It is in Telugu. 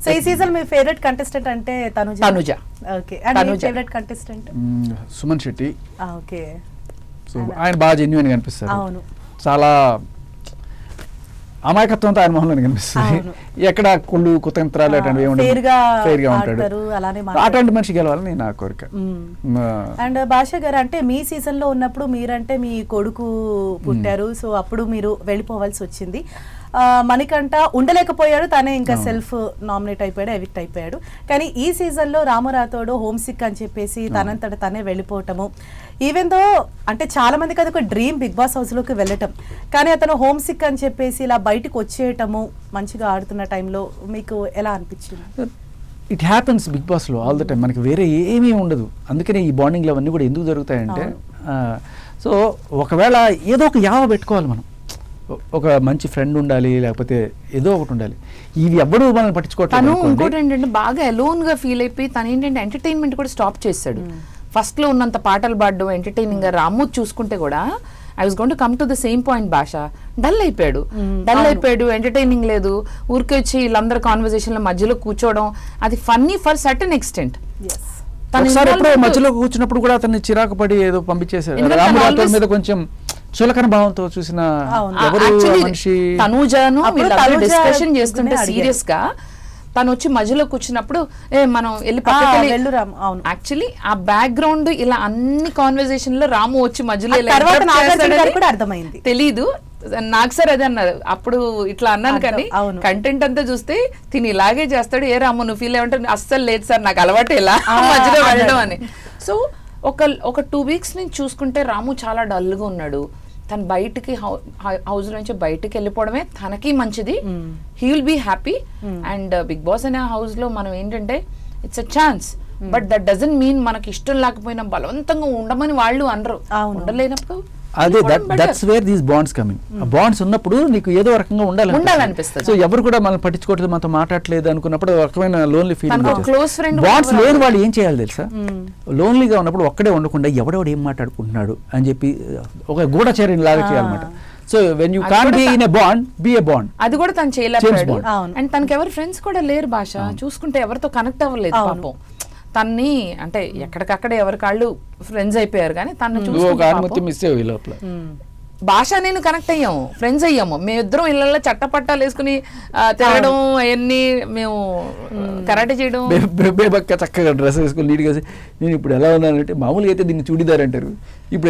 సో ఈ సీజన్ మీ ఫేవరెట్ కంటెస్టెంట్ అంటే Tanuja Tanuja. Okay and Tanuja. Favourite contestant Suman Shetty okay so ఆయన బాగా జెన్యున్ కనిపిస్తారు అవును. చాలా అమాయకత్వంతో ఆయన మొహంలో కనిపిస్తుంది. ఎక్కడ కుళ్ళు కుతంత్రాలు అటువంటివి ఏమి ఉండవు. fair గా Fair గా ఉంటాడు. అటువంటి మనిషి గెలవాలని నా కోరిక. అండ్ భాష గారు అంటే మీ సీజన్లో ఉన్నప్పుడు మీరంటే మీ కొడుకు పుట్టారు సో అప్పుడు మీరు వెళ్ళిపోవాల్సి వచ్చింది. ఆ, మణికంఠ ఉండలేకపోయాడు తనే ఇంకా. సెల్ఫ్ నామినేట్ అయిపోయాడు ఎవిక్ట్ అయిపోయాడు. కానీ ఈ సీజన్లో రామరాథోడు హోమ్ సిక్ అని చెప్పేసి తనంతట తనే వెళ్ళిపోవటము. ఈవెన్ దో అంటే చాలా మందికి అది ఒక డ్రీమ్ బిగ్ బాస్ హౌస్లోకి వెళ్ళటం. కానీ అతను హోమ్ సిక్ అని చెప్పేసి ఇలా బయటకు వచ్చేయటము మంచిగా ఆడుతున్న టైంలో మీకు ఎలా అనిపించింది? ఇట్ హ్యాపెన్స్ బిగ్ బాస్లో ఆల్ ద టైం మనకి వేరే ఏమీ ఉండదు. అందుకనే ఈ బాండింగ్లు అవన్నీ కూడా ఎందుకు జరుగుతాయంటే సో ఒకవేళ ఏదో ఒక యావ పెట్టుకోవాలి మనం. ఒక మంచి ఫ్రెండ్ ఉండాలి లేకపోతే ఏదో ఒకటి ఉండాలి. ఇవి ఎవ్వడూ మనల్ని పట్టించుకోవట్లేదు. ఇంకోటి ఏంటంటే బాగా అలోన్గా ఫీల్ అయిపోయి తను ఏంటంటే ఎంటర్టైన్మెంట్ కూడా స్టాప్ చేశాడు ఫస్ట్లో ఉన్నంత పాటలు పాడడం ఎంటర్టైనింగ్గా రాము చూసుకుంటే కూడా I was gonna come to the same point భాష డల్ అయిపోయాడు. డల్ అయిపోయాడు ఎంటర్టైనింగ్ లేదు. ఊరికే వచ్చి వీళ్ళందరూ కాన్వర్జేషన్లో మధ్యలో కూర్చోవడం అది funny for certain extent yes ఒకసారి ఎప్పుడో మధ్యలో కూర్చున్నప్పుడు కూడా అతన్ని చిరాకు పడి ఏదో పంపించేశారు మీద కొంచెం చులకన భావంతో చూసిన తనూజను డిస్కషన్ చేస్తుంటే. సీరియస్గా తను వచ్చి మధ్యలో కూర్చున్నప్పుడు ఏ మనం వెళ్ళి రాము, అవును. యాక్చువల్లీ ఆ బ్యాక్గ్రౌండ్ ఇలా అన్ని కాన్వర్సేషన్లో రాము వచ్చి మధ్యలో కూడా అర్థమైంది. తెలీదు నాకు సార్ అదే అన్నారు అప్పుడు ఇట్లా అన్నాను కానీ. కంటెంట్ అంతా చూస్తే తిని ఇలాగే చేస్తాడు ఏ రాము నువ్వు ఫీల్ ఏమంటే అస్సలు లేదు సార్ నాకు అలవాటు ఇలా మధ్యలో. వెళ్ళడం అని సో ఒక ఒక టూ వీక్స్ నుంచి చూసుకుంటే రాము చాలా డల్గా ఉన్నాడు తను బయటికి హౌస్ నుంచి బయటికి వెళ్ళిపోవడమే తనకి మంచిది. He will be happy and big boss అనే హౌస్లో మనం ఏంటంటే it's a chance but that doesn't mean మనకి ఇష్టం లేకపోయినా బలవంతంగా ఉండమని వాళ్ళు అనరు. ఉండలేనప్పుడు అదే better. That's where these bonds coming bonds ఉన్నప్పుడు నీకు ఏదో రకంగా ఉండాలి ఉండాలనిపిస్తుంది. సో ఎవరు కూడా మనం పట్టించుకోవట్లేదు మనతో మాట్లాడలేదు అనుకున్నప్పుడు ఒక రకమైన లోన్లీ friend బాండ్స్ లేని వాళ్ళు ఏం చేయాలి తెలుసా? లోన్లీగా ఉన్నప్పుడు ఒక్కడే ఉండకుండా ఎవడెవడు ఏం మాట్లాడుకుంటున్నాడు అని చెప్పి ఒక గూఢచర్యం లాగా చేయాలన్నమాట. So when you can be in a bond be a bond అది కూడా తను. అవును. అండ్ తనకి ఎవరు ఫ్రెండ్స్ కూడా లేరు భాష. చూసుకుంటే ఎవరితో కనెక్ట్ అవ్వలేదు. పాపం. తన్ని అంటే ఎక్కడికక్కడ ఎవరి కాళ్ళు ఫ్రెండ్స్ అయిపోయారు కానీ తను పాపం. మిస్ లోపల. భాష నేను కనెక్ట్ అయ్యాము ఫ్రెండ్స్ అయ్యాము. మేమిద్దరం ఇళ్ళల్లో చట్టపట్టాలు వేసుకుని తిరగడం అవన్నీ మేము కరాటే చేయడం. బేబక్క చక్కగా డ్రెస్ వేసుకొని నీట్గా నేను ఇప్పుడు ఎలా ఉన్నానంటే మామూలుగా అయితే దీన్ని చూడిదార్ అంటారు ఇప్పుడు